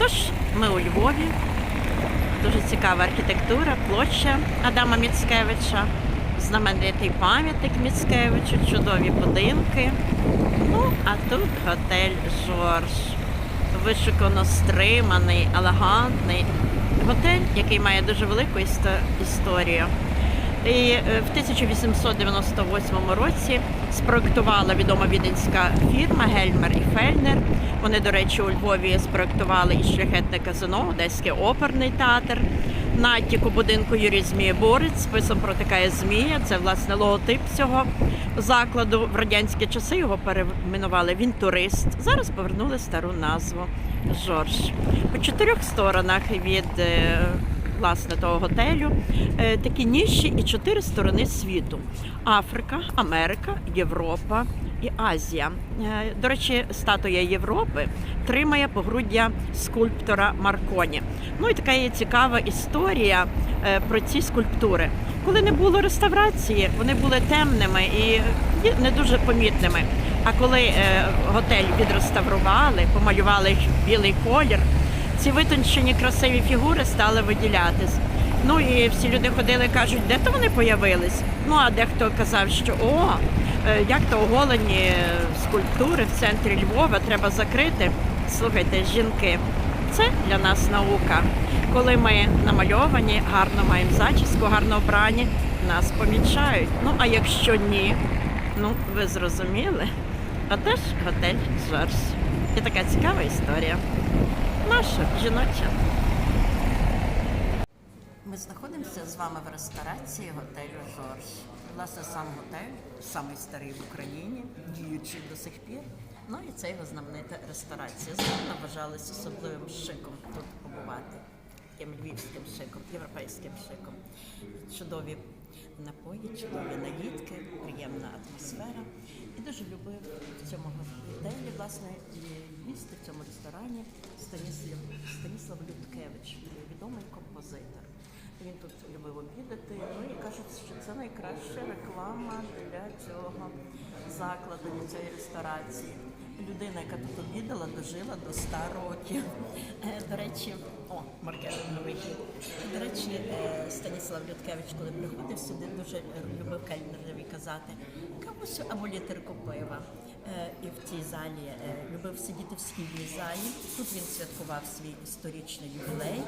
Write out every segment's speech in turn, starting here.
Отож, ми у Львові. Дуже цікава архітектура, площа Адама Міцкевича, знаменитий пам'ятник Міцкевичу, чудові будинки. Ну, а тут готель Жорж. Вишукано стриманий, елегантний готель, який має дуже велику історію. І е, в 1898 році спроектувала відома віденська фірма Гельмер і Фельнер. Вони, до речі, у Львові спроектували і шляхетне казино, Одеський оперний театр. Натяк у будинку Юрій Змія Борець списом протикає Змія. Це власне логотип цього закладу. В радянські часи його перейменували він турист. Зараз повернули стару назву Жорж. По чотирьох сторонах від е, власне того готелю е, такі ніші і чотири сторони світу: Африка, Америка, Європа і Азія. Е, До речі, статуя Європи тримає погруддя скульптора Марконі. Ну і така є цікава історія е, про ці скульптури. Коли не було реставрації, вони були темними і не дуже помітними. А коли готель відреставрували, помалювали білий колір, ці витончені красиві фігури стали виділятись. Ну і всі люди ходили кажуть, де то вони появились? Ну а дехто казав, що о, е, як то оголені скульптури в центрі Львова треба закрити. Слухайте, жінки, це для нас наука. Коли ми намальовані, гарно маємо зачіску, гарно вбрані, нас помічають. Ну а якщо ні, ну ви зрозуміли. А теж готель Жорж. І така цікава історія. Наша жіноча. Ми знаходимося з вами в ресторації готелю Жорж. Власне, сам готель, самий старий в Україні, діючий до сих пір. Ну і це його знаменита ресторація. Звичайно, вважалось особливим шиком тут побувати. Таким львівським шиком, європейським шиком. Чудові напої, чудові наїдки, приємна атмосфера. І дуже любив в цьому готелі, власне, і їсти в цьому ресторані Станіслав, Станіслав Людкевич, відомий композитор. Він тут любив обідати. Ну і кажуть, що це найкраща реклама для цього закладу, для цієї ресторації. Людина, яка тут обідала, дожила до 100 років. Е, До речі, о, маркетинг вихід. До речі, е, Станіслав Людкевич, коли приходив сюди, дуже любив кельнерові казати кавусю або літерку пива. Е, І в цій залі е, любив сидіти в східній залі. Тут він святкував свій історичний ювілей.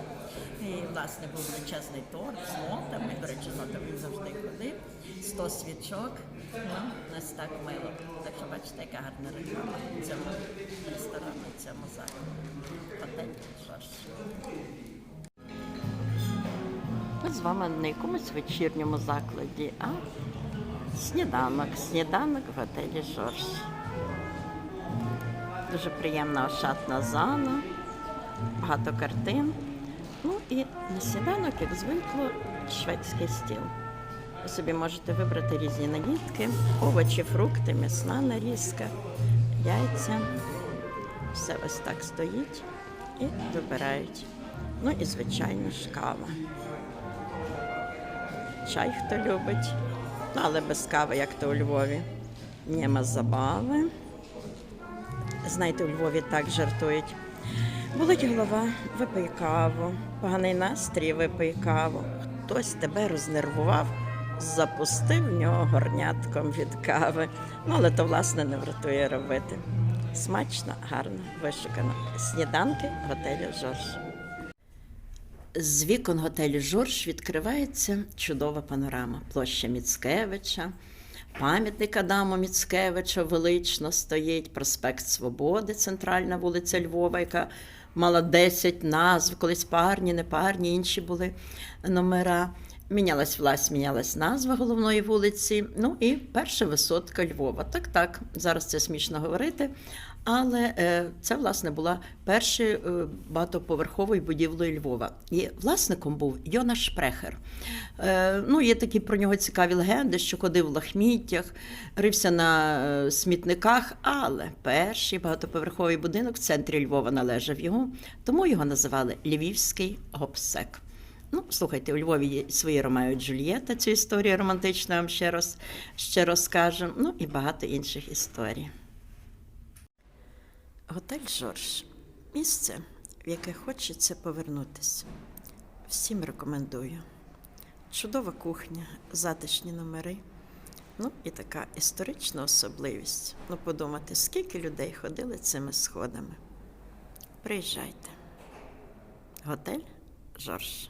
І, власне, був величезний торт з нотами. До речі, нотами він завжди ходив. 100 свічок. Ну, ось так мило. Так що бачите, яка гарна реклама цьому ресторану, цьому закладу. Готель Жорж. Ми з вами на якомусь вечірньому закладі, а сніданок, сніданок в готелі Жорж. Дуже приємна ошатна зала, багато картин. Ну і на сніданок, як звикло, шведський стіл. Ви собі можете вибрати різні наїдки, овочі, фрукти, м'ясна нарізка, яйця. Все ось так стоїть і вибирають. Ну і, звичайно ж, кава. Чай хто любить, ну, але без кави, як то у Львові. Нема забави. Знаєте, у Львові так жартують. Болить голова, випий каву, поганий настрій, випий каву. Хтось тебе рознервував, запустив в нього горнятком від кави. Ну, але то, власне, не врятує робити. Смачно, гарно, вишукано. Сніданки готелю Жорж. З вікон готелю Жорж відкривається чудова панорама. Площа Міцкевича, пам'ятник Адаму Міцкевича велично стоїть, проспект Свободи, центральна вулиця Львова, яка мала 10 назв, колись парні, непарні, інші були номера. Мінялась власть, мінялась назва головної вулиці. Ну і перша висотка Львова. Так, так, зараз це смішно говорити. Але е, це, власне, була першою е, багатоповерховою будівлею Львова. І власником був Йона Шпрехер. Е, ну, є такі про нього цікаві легенди, що ходив в лахміттях, рився на смітниках, але перший багатоповерховий будинок в центрі Львова належав йому, тому його називали Львівський гопсек. Ну, слухайте, у Львові є свої Ромео і Джульєта, цю історію романтичну вам ще раз ще розкажу. Ну і багато інших історій. Готель Жорж. Місце в яке хочеться повернутися. Всім рекомендую. Чудова кухня, затишні номери. Ну і така історична особливість. Ну, подумати, скільки людей ходили цими сходами. Приїжджайте. Готель Жорж.